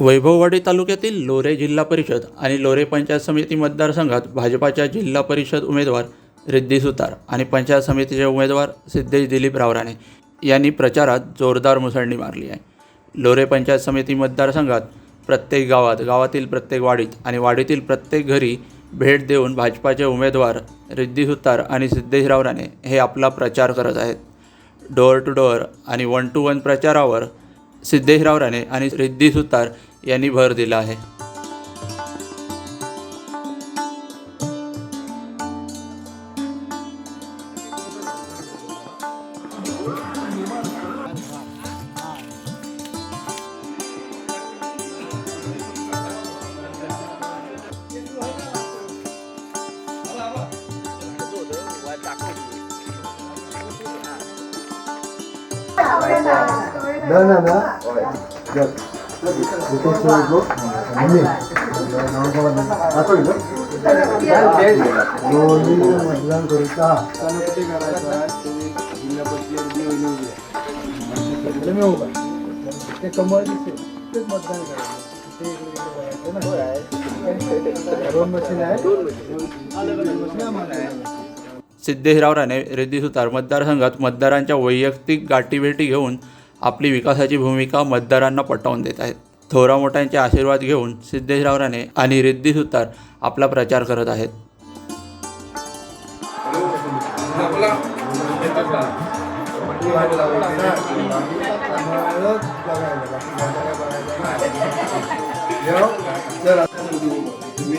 वैभववाडी तालुक्यातील लोरे जिल्हा परिषद आणि लोरे पंचायत समिती मतदारसंघात भाजपाच्या जिल्हा परिषद उमेदवार रिद्धी सुतार आणि पंचायत समितीचे उमेदवार सिद्धेश दिलीप रावराणे यांनी प्रचारात जोरदार मुसळणी मारली आहे. लोरे पंचायत समिती मतदारसंघात प्रत्येक गावात गावातील प्रत्येक वाडीत आणि वाडीतील प्रत्येक घरी भेट देऊन भाजपाचे उमेदवार रिद्धी सुतार आणि सिद्धेश रावराणे हे आपला प्रचार करत आहेत. डोअर टू डोअर आणि वन टू वन प्रचारावर सिद्धेशराव राणे आणि रिद्धी सुतार यांनी भर दिला आहे. No, no, no. Ya. Itu suruh ibu. Ini. Nama दोन्ही ते कमळ दिसते तेच मतदान करायचं ते इकडे बघायचं ना. दोन मशीन आहे सुतार मतदारसंघात मतदारांच्या वैयक्तिक गाठीभेटी घेऊन आपली विकासाची भूमिका मतदारांना पटवून देत आहेत. थोरा मोठ्यांचे आशीर्वाद घेऊन सिद्धेश रावराणे आणि रिद्धी सुतार आपला प्रचार करत आहेत. तुम्ही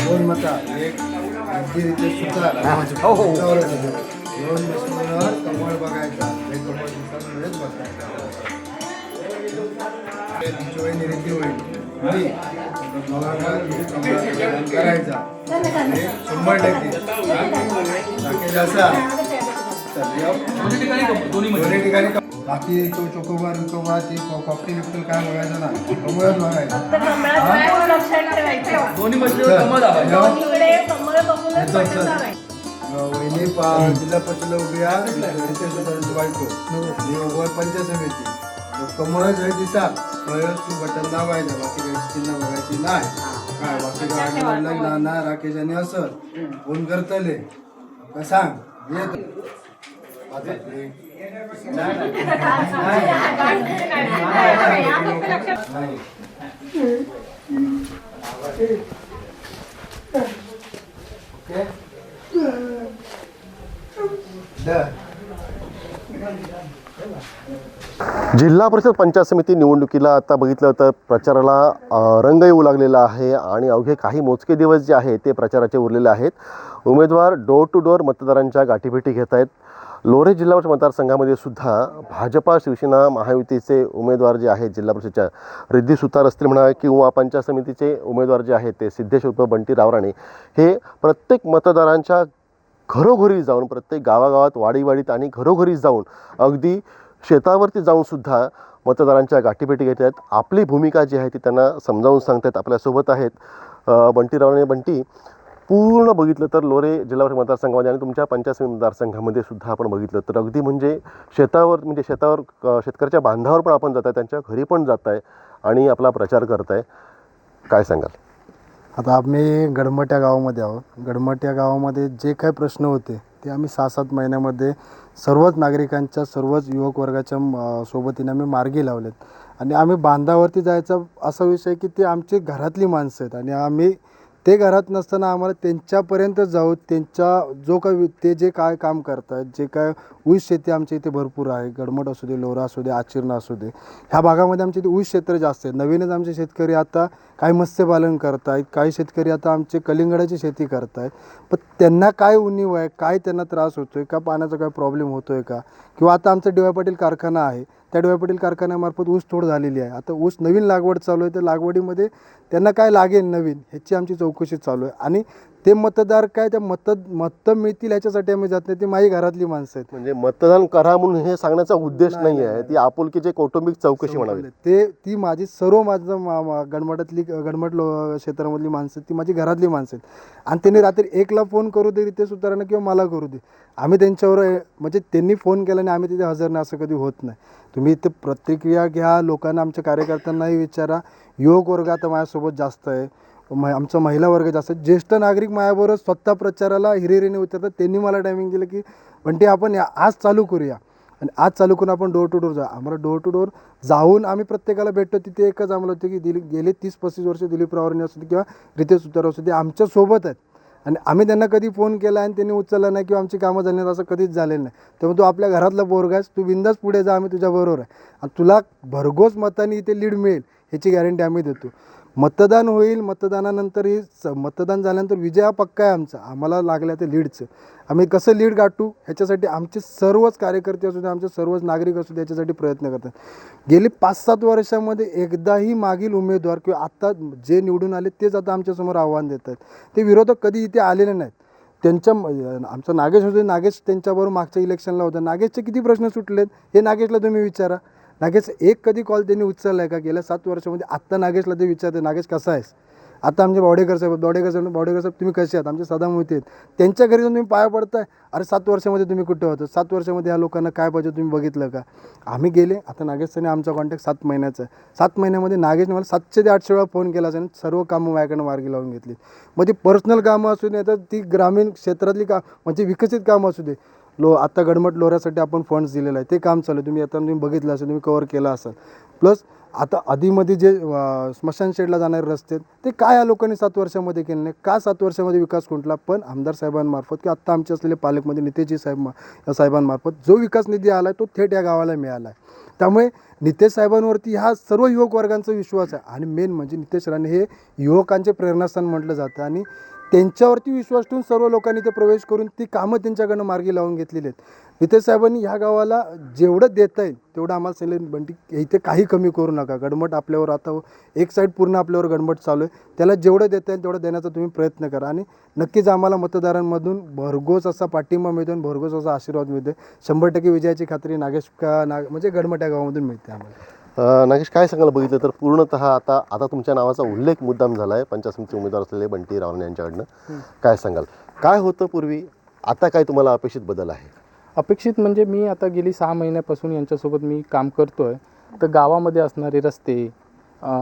दोन मता एक अगदी सुद्धा दोन मशीनवर कमळ बघायचा एक कमळ दिवसांमध्येच बघायचा तुमची वय निरुद्धी होईल करायचा शंभर टक्के बाकी दोन्ही ठिकाणी कम- बाकी तो चोकोबार विकोबार ती कॉकटेल बिकटेल काय बघायचं ना कमळच बघायचं. दोन्ही वहिनी पा जिल्हा परिषद उभी आहे रितेश बायको. मी वर पंचायत समिती कमळच हे दिसा तू बटन दाबायचं बाकी काही बघायची नाही. काय बाकी गाडी लग्न ना राकेश आणि असं. फोन करतले. का सांग. ये तू. आता हे. नाही ओके दर जिल्हा परिषद पंचायत समिती निवडणुकीला आता बघितलं तर प्रचाराला रंग येऊ लागलेला आहे आणि अवघे काही मोजके दिवस जे आहेत ते प्रचाराचे उरलेले आहेत. उमेदवार डोर टू डोअर मतदारांच्या गाठीभेटी घेत आहेत. लोरे जिल्हा परिषद मतदारसंघामध्ये सुद्धा भाजपा शिवसेना महायुतीचे उमेदवार जे आहेत जिल्हा परिषदच्या रिद्धी सुतार असतील म्हणा किंवा पंचायत समितीचे उमेदवार जे आहेत ते सिद्धेश्वर बंटी रावराणे हे प्रत्येक मतदारांच्या घरोघरी जाऊन प्रत्येक गावागावात वाडीवाडीत आणि घरोघरी जाऊन अगदी शेतावरती जाऊन सुद्धा मतदारांच्या गाठीभेटी घेत आहेत. आपली भूमिका जी आहे ती त्यांना समजावून सांगतात आपल्यासोबत आहेत बंटी रावणे बंटी पूर्ण बघितलं तर लोरे जिल्हा मतदारसंघामध्ये आणि तुमच्या पंचायत समिती मतदारसंघामध्ये सुद्धा आपण बघितलं तर अगदी म्हणजे शेतावर म्हणजे शेतावर शेतकऱ्याच्या बांधावर पण आपण जात आहे त्यांच्या घरी पण जात आहे आणि आपला प्रचार करत आहे. काय सांगाल? आता आम्ही गडमट या गावामध्ये आहोत. गडमट या गावामध्ये जे काही प्रश्न होते ते आम्ही सहा सात महिन्यामध्ये सर्वच नागरिकांच्या सर्वच युवक वर्गाच्या म- सोबतीने आम्ही मार्गी लावलेत. आणि आम्ही बांधावरती जायचा असा विषय की ते आमची घरातली माणसं आहेत आणि आम्ही ते घरात नसताना आम्हाला त्यांच्यापर्यंत जाऊ त्यांच्या जो काय ते जे काय काम करतात जे काय ऊस शेती आमच्या इथे भरपूर आहे गडमट असू दे लोरा असू दे आचिरणा असू दे ह्या भागामध्ये आमच्या इथे ऊस क्षेत्र जास्त आहे. नवीनच आमचे शेतकरी आता काय मत्स्यपालन करत आहेत काही शेतकरी आता आमचे कलिंगडाची शेती करत आहेत पण त्यांना काय उणीव आहे काय त्यांना त्रास होतो आहे का पाण्याचा काय प्रॉब्लेम होतो आहे का? किंवा आता आमचा डी वाय पाटील कारखाना आहे त्या डी वाय पाटील कारखान्यामार्फत ऊस तोड झालेली आहे. आता ऊस नवीन लागवड चालू आहे तर लागवडीमध्ये त्यांना काय लागेल नवीन ह्याची आमची चौकशी चालू आहे. आणि ते मतदार काय त्या मत मतं मिळतील ह्याच्यासाठी आम्ही जात नाही. ते माझी घरातली माणसं आहेत. म्हणजे मतदान करा म्हणून हे सांगण्याचा उद्देश नाही आहे ती आपुलकीची कौटुंबिक चौकशी म्हणावी. ते ती माझी सर्व माझं मा- मा- गडमटातली गडमट लो क्षेत्रामधली माणसं ती माझी घरातली माणसं आहेत. आणि त्यांनी रात्री एकला फोन करू दे रितेश सुतारांना किंवा मला करू दे. आम्ही त्यांच्यावर म्हणजे त्यांनी फोन केला आणि आम्ही तिथे हजर नाही असं कधी होत नाही. तुम्ही इथे प्रतिक्रिया घ्या लोकांना आमच्या कार्यकर्त्यांनाही विचारा. युवक वर्ग आता माझ्यासोबत जास्त आहे. म आमचा महिला वर्ग जास्त ज्येष्ठ नागरिक माझ्याबरोबर स्वतः प्रचाराला हिरिरीने उतरतात. त्यांनी मला टायमिंग दिलं की पण आपण या- आज चालू करूया. आणि आज चालू करून आपण डोर टू डोर जा आम्हाला डोर टू डोर जाऊन आम्ही प्रत्येकाला भेटतो. तिथे एकच आम्हाला होतं की दिली गेले तीस पस्तीस वर्ष दिलीप रावरांनी असू दे किंवा रितेश सुतार असू दे आमच्यासोबत आहेत. आणि आम्ही त्यांना कधी फोन केला आणि त्यांनी उचलला नाही किंवा आमची कामं झाली नाहीत असं कधीच झालेलं नाही. त्यामुळे तू आपल्या घरातला बोरगा आहेस तू बिंदास पुढे जा आम्ही तुझ्याबरोबर आहे. आणि तुला भरघोस मताने इथे लीड मिळेल ह्याची गॅरंटी आम्ही देतो. मतदान होईल मतदानानंतर ही स मतदान झाल्यानंतर विजय हा पक्का आहे आमचा. आम्हाला लागल्या ते लीडचं. आम्ही कसं लीड गाठू ह्याच्यासाठी आमचे सर्वच कार्यकर्ते असू दे आमचे सर्वच नागरिक असू दे याच्यासाठी प्रयत्न करतात. गेली पाच सात वर्षामध्ये एकदाही मागील उमेदवार किंवा आत्ता जे निवडून आले तेच आता आमच्यासमोर आव्हान देतात. ते विरोधक कधी इथे आलेले नाहीत. त्यांच्या आमचा नागेश होते नागेश त्यांच्याबरोबर मागच्या इलेक्शनला होता. नागेशचे किती प्रश्न सुटलेत हे नागेशला तुम्ही विचारा. नागेश एक कधी कॉल त्यांनी उचलला आहे का? गेल्या सात वर्षामध्ये आत्ता नागेशला ते विचारते नागेश कसा आहेस? आता आमचे बावडेकर साहेब बावडेकर साहेब बावडेकर साहेब तुम्ही कसे आहात? आमचे सदा मोहिते आहेत. त्यांच्या घरी जाऊन तुम्ही पाया पडताय? अरे सात वर्षामध्ये तुम्ही कुठे होतं? सात वर्षामध्ये या लोकांना काय पाहिजे तुम्ही बघितलं का? आम्ही गेले. आता नागेशने आमचा कॉन्टॅक्ट सात महिन्याचा आहे. सात महिन्यामध्ये नागेशने मला सातशे ते आठशे वेळा फोन केला असेल सर्व कामं माझ्याकडनं मार्गी लावून घेतली. मग ती पर्सनल कामं असू दे तर ती ग्रामीण क्षेत्रातली का म्हणजे विकसित कामं असू दे. लो आता गडमट लोऱ्यासाठी आपण फंड्स दिलेला आहे ते काम चालू आहे. तुम्ही आता तुम्ही बघितलं असेल तुम्ही कवर केलं असाल. प्लस आता आधीमध्ये जे स्मशान शेडला जाणारे रस्ते आहेत, ते काय या लोकांनी सात वर्षामध्ये केले नाही? का सात वर्षामध्ये विकास खुंटला? पण आमदार साहेबांमार्फत की आत्ता आमचे असलेले पालकमंत्री नितेशजी साहेब या साहेबांमार्फत जो विकास निधी आला आहे तो थेट या गावाला मिळाला आहे त्यामुळे नितेश साहेबांवरती हा सर्व युवक वर्गांचा विश्वास आहे. आणि मेन म्हणजे नितेश राणे हे युवकांचे प्रेरणास्थान म्हटलं जातं. आणि त्यांच्यावरती विश्वास ठेवून सर्व लोकांनी ते प्रवेश करून ती कामं त्यांच्याकडनं मार्गी लावून घेतलेली आहेत. नितेश साहेबांनी ह्या गावाला जेवढं देता येईल तेवढं आम्हाला सांगितलं बंटी इथे काही कमी करू नका. गडमट आपल्यावर आता एक साईड पूर्ण आपल्यावर गडमट चालू आहे. त्याला जेवढं देता येईल तेवढं देण्याचा तुम्ही प्रयत्न करा. आणि नक्कीच आम्हाला मतदारांमधून भरघोस असा पाठिंबा मिळतो आणि भरघोस असा आशीर्वाद मिळतो. शंभर टक्के विजयाची खात्री नागेश का नाग म्हणजे गडमट या गावामधून मिळते आम्हाला. नागेश काय सांगाल बघितलं तर पूर्णतः आता आता तुमच्या नावाचा उल्लेख मुद्दाम झाला आहे पंचायत उमेदवार असलेले बंटी रावण यांच्याकडनं. काय सांगाल? काय होतं पूर्वी? आता काय तुम्हाला अपेक्षित बदल आहे? अपेक्षित म्हणजे मी आता गेली सहा महिन्यापासून यांच्यासोबत मी काम करतो आहे तर गावामध्ये असणारे रस्ते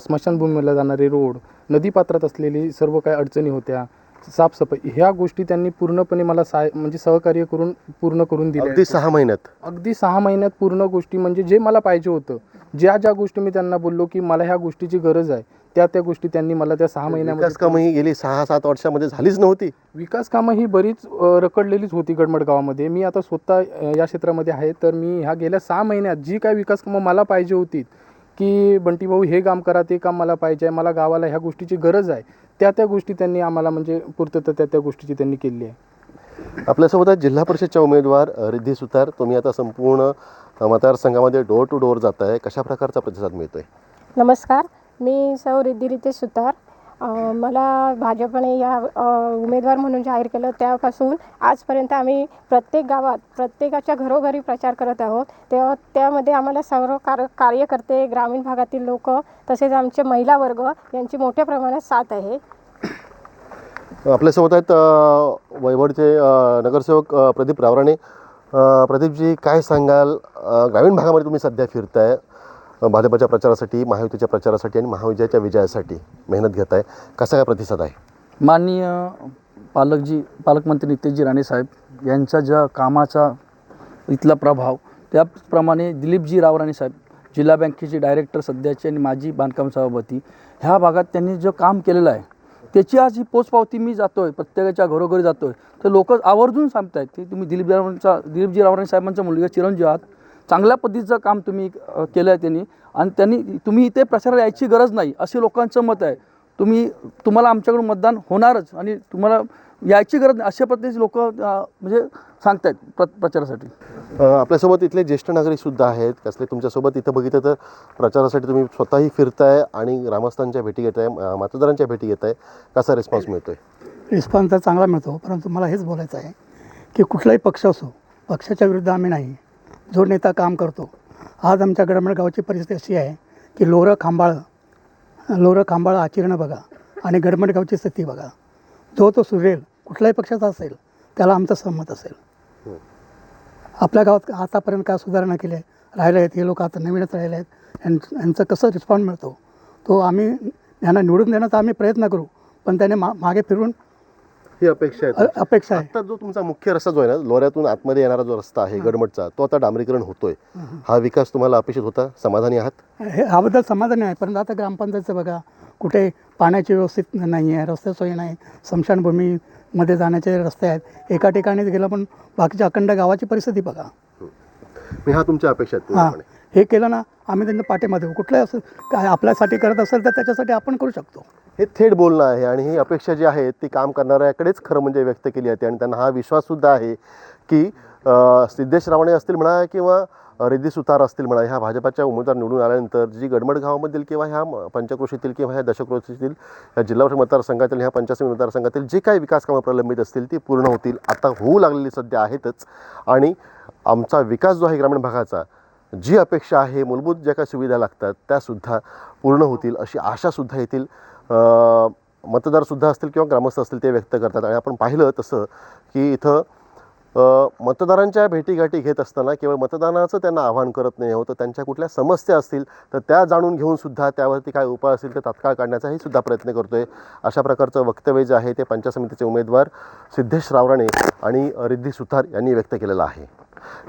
स्मशानभूमीला जाणारे रोड नदीपात्रात असलेली सर्व काही अडचणी होत्या. साफसफाई. ह्या गोष्टी त्यांनी पूर्णपणे मला साय म्हणजे सहकार्य करून पूर्ण करून दिल्या. अगदी सहा महिन्यात? अगदी सहा महिन्यात पूर्ण गोष्टी म्हणजे जे मला पाहिजे होतं ज्या ज्या गोष्टी मी त्यांना बोललो की मला ह्या गोष्टीची गरज आहे त्या त्या गोष्टी त्यांनी मला त्या सहा विकास महिन्यामध्ये कामं ही गेली सहा सात वर्षामध्ये झालीच नव्हती? विकास कामं ही बरीच अ, रखडलेलीच होती गडमड गावामध्ये. मी आता स्वतः अ, या क्षेत्रामध्ये आहे तर मी ह्या गेल्या सहा महिन्यात जी काय विकास कामं मला पाहिजे होती की बंटी भाऊ हे काम करा ते काम मला पाहिजे आहे मला गावाला ह्या गोष्टीची गरज आहे त्या त्या गोष्टी त्यांनी आम्हाला म्हणजे पूर्तता त्या त्या गोष्टीची त्यांनी केली आहे. आपल्यासोबत आहेत जिल्हा परिषदच्या उमेदवार रिद्धी सुतार. तुम्ही आता संपूर्ण मतदारसंघामध्ये डोर टू डोर जात आहे कशा प्रकारचा प्रतिसाद मिळतोय? नमस्कार. मी सौ रिद्धिरिते सुतार. अ, मला भाजपने या उमेदवार म्हणून जाहीर केलं. त्यापासून आजपर्यंत आम्ही प्रत्येक गावात प्रत्येकाच्या घरोघरी प्रचार करत आहोत. तेव्हा त्यामध्ये आम्हाला सर्व कार कार्यकर्ते ग्रामीण भागातील लोक तसेच आमचे महिला वर्ग यांची मोठ्या प्रमाणात साथ आहे. आपल्यासोबत आहेत वैभवचे नगरसेवक प्रदीप रावराणे. प्रदीपजी काय सांगाल? ग्रामीण भागामध्ये तुम्ही सध्या फिरताय. भाजपच्या प्रचारासाठी महायुतीच्या प्रचारासाठी आणि महाविजयाच्या विजयासाठी मेहनत घेत आहे. कसा काय प्रतिसाद आहे? माननीय पालकजी पालकमंत्री नितेशजी राणे साहेब यांच्या ज्या कामाचा इथला प्रभाव त्याचप्रमाणे दिलीपजी राव राणे साहेब जिल्हा बँकेचे डायरेक्टर सध्याचे आणि माजी बांधकाम सभापती ह्या भागात त्यांनी जे काम केलेलं आहे त्याची आज ही पोचपावती मी जातो आहे प्रत्येकाच्या घरोघरी जातो आहे तर लोक आवर्जून सांगत आहेत की तुम्ही दिलीप रावरांचा दिलीपजी रावराणे साहेबांचा मुलगा चिरंजीव आहात चांगल्या पद्धतीचं काम तुम्ही केलं आहे त्यांनी. आणि त्यांनी तुम्ही इथे प्रचाराला यायची गरज नाही असे लोकांचं मत आहे. तुम्ही तुम्हाला आमच्याकडून मतदान होणारच आणि तुम्हाला यायची गरज नाही अशा पद्धतीचे लोक म्हणजे सांगतायत प्र प्रचारासाठी. आपल्यासोबत इथले ज्येष्ठ नागरिकसुद्धा आहेत. कसले तुमच्यासोबत इथं बघितलं तर प्रचारासाठी तुम्ही स्वतःही फिरताय आणि ग्रामस्थांच्या भेटी घेताय अ, मतदारांच्या भेटी घेताय. कसा रिस्पॉन्स मिळतोय? रिस्पॉन्स तर चांगला मिळतो परंतु मला हेच बोलायचं आहे की कुठलाही पक्ष असो पक्षाच्या विरुद्ध आम्ही नाही. जो नेता काम करतो. आज आमच्या गडमड गावाची परिस्थिती अशी आहे की लोरं खांबाळं लोरं खांबाळं आचरणं बघा आणि गडमड गावची स्थिती बघा. जो तो सुरेल कुठल्याही पक्षाचा असेल त्याला आमचं सहमत असेल. आपल्या गावात आतापर्यंत काय सुधारणा केली आहे? राहिले आहेत हे लोक आता नवीनच राहिले आहेत. यां यांचं कसं रिस्पॉन्स मिळतो? तो आम्ही यांना निवडून देण्याचा आम्ही प्रयत्न करू पण त्याने मा मागे फिरून ही अपेक्षा आहे अ- अपेक्षा आहे. आता जो तुमचा मुख्य रस्ता जो आहे ना लोऱ्यातून आतमध्ये येणारा जो रस्ता आहे गडमटचा तो आता डांबरीकरण होतोय. हा विकास तुम्हाला अपेक्षित होता? समाधानी आहात? हे याबद्दल समाधान आहे परंतु आता ग्रामपंचायतचं बघा कुठे पाण्याची व्यवस्थित नाही आहे रस्ते सोयी नाही स्मशानभूमीमध्ये जाण्याचे रस्ते आहेत. एका ठिकाणी गेलं पण बाकीच्या अखंड गावाची परिस्थिती बघा. मी हा तुमच्या अपेक्षा आहेत हां. पूर्णपणे हे केलं ना आम्ही त्यांच्या पाठीमध्ये देऊ कुठलंही असं काय आपल्यासाठी करत असेल तर त्याच्यासाठी आपण करू शकतो. हे थेट बोलणं आहे आणि ही अपेक्षा जी आहे ती काम करणाऱ्याकडेच खरं म्हणजे व्यक्त केली जाते आणि त्यांना हा विश्वाससुद्धा आहे की सिद्धेश रावणे असतील म्हणा किंवा रिद्धी सुतार असतील म्हणा ह्या भाजपाच्या उमेदवार निवडून आल्यानंतर जी गडमड गावामधील किंवा ह्या पंचक्रोशीतील किंवा ह्या दशक्रोशीतील ह्या जिल्हा परिषद मतदारसंघातील ह्या पंचायत मतदारसंघातील जे काही विकास कामं प्रलंबित असतील ती पूर्ण होतील. आता होऊ लागलेली सध्या आहेतच. आणि आमचा विकास जो आहे ग्रामीण भागाचा जी अपेक्षा आहे मूलभूत ज्या काही सुविधा लागतात त्यासुद्धा पूर्ण होतील अशी आशासुद्धा येथील मतदारसुद्धा असतील किंवा ग्रामस्थ असतील ते व्यक्त करतात. आणि आपण पाहिलं तसं की इथं मतदारांच्या भेटीगाठी घेत असताना केवळ मतदानाचं त्यांना आव्हान करत नाही होतं तर त्यांच्या कुठल्या समस्या असतील तर त्या जाणून घेऊनसुद्धा त्यावरती काय उपाय असतील तर तात्काळ काढण्याचाही सुद्धा प्रयत्न करतो आहे अशा प्रकारचं वक्तव्य जे आहे ते पंचायत समितीचे उमेदवार सिद्धेश रावराणे आणि रिद्धी सुतार यांनी व्यक्त केलेलं आहे.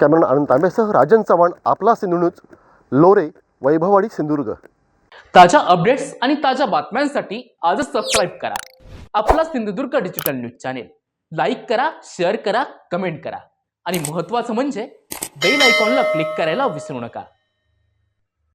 कॅमेरन आनंद तांबेसह राजन चव्हाण आपला सिंधू न्यूज लोरे वैभववाडी सिंधुदुर्ग. ताज्या अपडेट्स आणि ताज्या बातम्यांसाठी आजच सबस्क्राईब करा. आपला Sindhudurg digital news channel like करा शेअर करा कमेंट करा. आणि महत्त्वाचं म्हणजे बेल आयकॉनला क्लिक करायला विसरू नका.